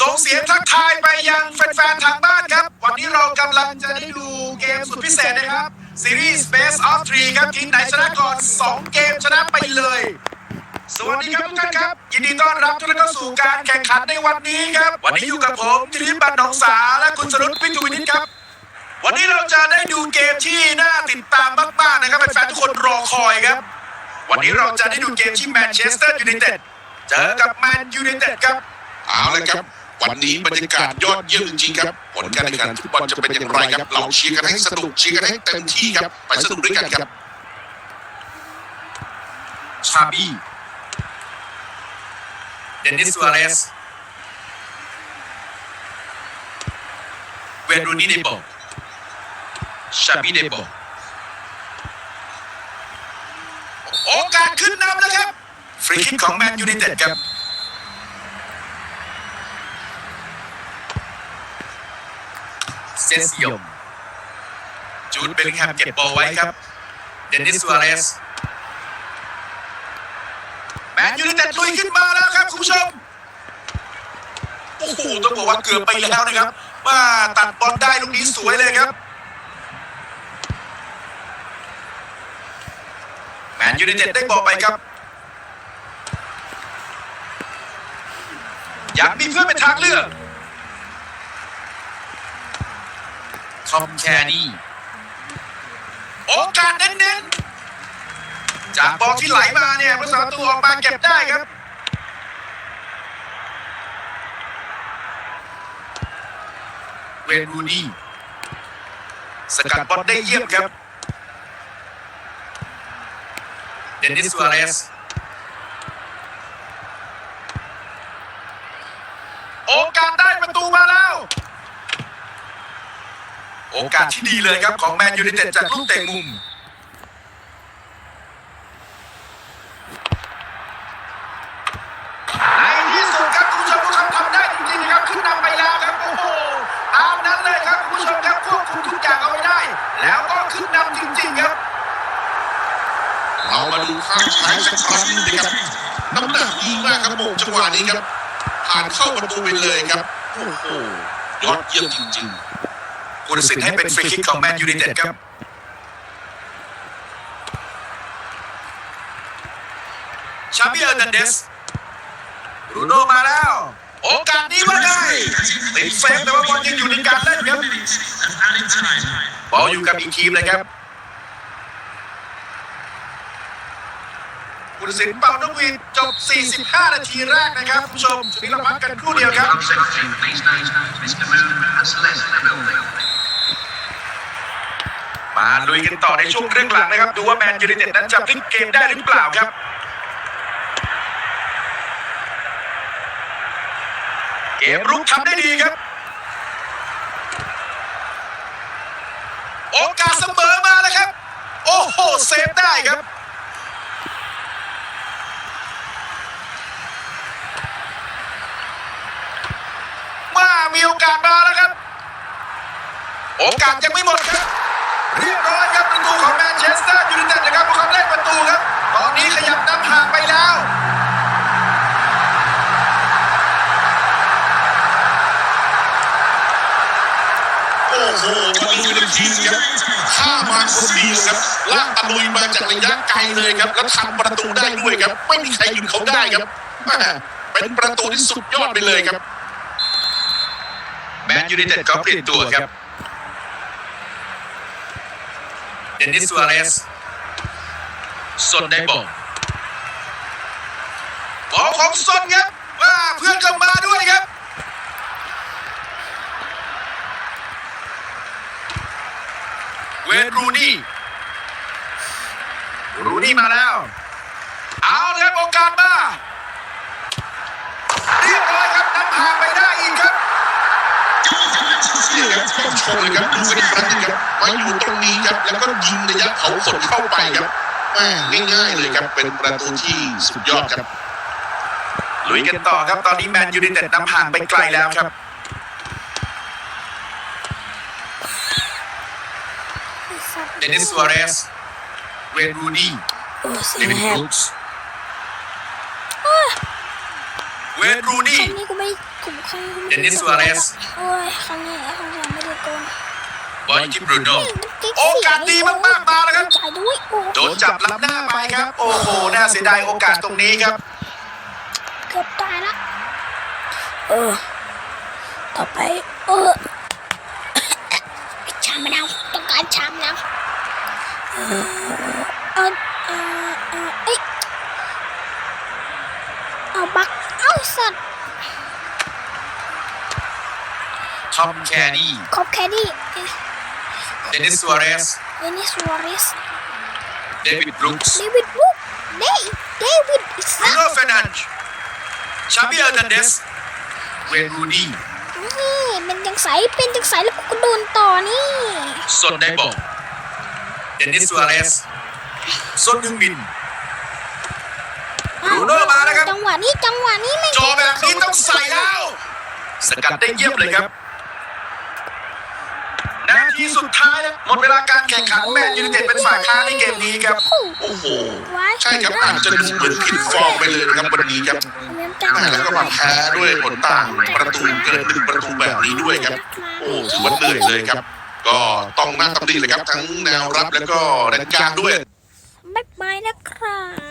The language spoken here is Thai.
ส่งเสียงทักทายไปยังแฟนๆทางบ้านครับ วันนี้เรากำลังจะได้ดูเกมสุดพิเศษนะครับ ซีรีส์ Best of 3ครับทีมไหนชนะก่อน 2 เกมชนะไปเลย สวัสดีครับทุกท่านครับ ยินดีต้อนรับทุกท่านเข้าสู่การแข่งขันในวันนี้ครับ วันนี้อยู่กับผมจิริบัตรหนองสาและคุณสรุตวิทยวินิตครับ วันนี้เราจะได้ดูเกมที่น่าติดตามมากๆนะครับแฟนๆทุกคนรอคอยครับ วันนี้เราจะได้ดูเกมที่แมนเชสเตอร์ยูไนเต็ดเจอกับแมนยูไนเต็ดครับ เอาละครับ วันนี้บรรยากาศยอดเยี่ยมจริงๆครับผลการแข่งขันฟุตบอลจะเป็นอย่างไรครับ เราเชียร์กันให้สนุกเชียร์กันให้เต็มที่ครับไปสนุกด้วยกันครับชาบี้เดนิสซูอาเรสเวนรูนี่เดโบชาบี้เดโบโอกาสขึ้นนำแล้วครับ ฟรีคิกของแมนยูไนเต็ดครับ เซซิโยจูดเบลลิงแฮมเก็บบอลไว้ครับ เดนิสซูอาเรสแมนยูไนเต็ดลุยขึ้นมาแล้วครับ คุณผู้ชม โอ้โห ต้องบอกว่าเกือบไปแล้วนะครับ ว่าตัดบอลได้ลูกนี้สวยเลยครับ แมนยูไนเต็ดได้บอลไปครับ อยากมีเพื่อนเป็นทางเลือก ทอมแคนี่โอกาสเน้นๆ จากบอลที่ไหลมาเนี่ยผู้สาประตูออกมาเก็บได้ครับ เวนูนี่สกัดบอลได้เยี่ยมครับ เดนิสซูอาเรสโอกาสได้ประตูมาแล้ว โอกาสที่ดีเลยครับของแมนยูไนเต็ดจากลูกเตะมุม ในที่สุดครับคุณผู้ชมพวกเขาทำได้จริงๆนะครับขึ้นนำไปแล้วครับโอ้โหตามนั้นเลยครับคุณผู้ชมครับควบคุมทุกอย่างเอาไว้ได้ แล้วก็ขึ้นนำจริงๆครับเรามาดูข้างซ้ายสักครั้งหนึงนะครับน้ำหนักดีมากครับผมจังหวะนี้ครับผ่านเข้าประตูไปเลยครับโอ้โหยอดเยี่ยมจริง ผู้ตัดสินให้เป็นฟรีคิกของแมนยูไนเต็ดครับชาบิเออร์นันเดสบรูโน่มาแล้ว โอกาสนี้ว่าไงติดเซฟแต่ว่าบอลยังอยู่ในการเล่นครับบอลอยู่กับอีกทีมเลยครับผู้ตัดสินเป่านกหวีดจบ 45 นาทีแรกนะครับคุณผู้ชมช่วงนี้เราพักกันครู่เดียวครับ มาลุยกันต่อในช่วงครึ่งหลังนะครับ ดูว่าแมนยูไนเต็ดนั้นจะพลิกเกมได้หรือเปล่าครับเกมรุกทำได้ดีครับ โอกาสเสมอมาแล้วครับ โอ้โหเซฟได้ครับ มามีโอกาสมาแล้วครับ โอกาสยังไม่หมดครับ เรียบร้อยครับประตูของแมนเชสเตอร์ยูไนเต็ดนะครับพวกเขาเล่นประตูครับ ตอนนี้ขยับนำห่างไปแล้วโอ้โหมาดูกันทีครับข้ามาคนเดียวครับลากตะลุยมาจากระยะไกลเลยครับ แล้วทำประตูได้ด้วยครับ ไม่มีใครหยุดเขาได้ครับเป็นประตูที่สุดยอดไปเลยครับ แมนยูไนเต็ดเขาเปลี่ยนตัวครับ เดนิสซูอาเรสสนได้บอลบอลของสนครับว่าเพื่อนก็มาด้วยครับเวนรูนี่รูนี่มาแล้ว เอาเลยครับโอกาสมาเรียบร้อยครับนำห่างไปได้อีกครับ นี่ครับต้อง ชมเลยครับดูกันอีกครั้งนึงครับมาอยู่ตรงนี้ครับแล้วก็ยิงระยะเผาขนเข้าไปครับแม่ง่ายๆเลยครับเป็นประตูที่สุดยอดครับลุยกันต่อครับตอนนี้แมนยูไนเต็ดนำห่างไปไกลแล้วครับเดนิสซูอาเรสเวนรูนี่เดวิด snap. บรูซ เวเวย์นรูนี่ครั้งนี้กูไม่กูครั้งนี้กูไม่เดนิสซัวเรส โอ้ยครั้งนี้ครั้งนี้ไม่ได้โกงบอลที่บรูโน่เฮ้ยโอกาสดีมากๆมาแล้วครับ จ่ายด้วยโอ้โดนจับลับหน้าไปครับ โอ้โห น่าเสียดายโอกาสตรงนี้ครับ เกือบตายละเออ ต่อไป เออ ชามมะนาวต้องการชามมะนาวเออเออเออเออเอ้ยเอาบักเอา สัตว์ทอมแคนี่ครบแค่นี้เดนิสซัวเรสเดนิสวอริสเดวิดบรูคส์เดวิดบุกเดเดวิดอิบรูสัโน่เฟรนันด์ชาบิเอลนันเดสเวย์นรูนี่นี่เป็นจังใสเป็นจังใสแล้วกูก็โดนต่อนี่ซนได้บอกเดนิสซัวเรสซนฮึงมิน บรูโน่มาแล้วครับจังหวะนี้จังหวะนี้ไม่จอแบบนี้ต้องใส่แล้ว สกัดได้เยี่ยมเลยครับนาทีสุดท้ายครับหมดเวลาการแข่งขันแมนยูไนเต็ดเป็นฝ่ายค้านในเกมนี้ครับ โอ้โหไว้ใช่ครับอาจจะดูเหมือนผิดฟอร์มไปเลยนะครับวันนี้ครับเรียนจังแล้วก็มาแพ้ด้วยผลต่างประตูเกินหนึ่งประตูแบบนี้ด้วยครับ โอ้ถือว่าเหนื่อยเลยครับ ก็ต้องน่าตำหนิเลยครับ ทั้งแนวรับแล้วก็แดนกลางด้วยบ๊ายบายนะครับ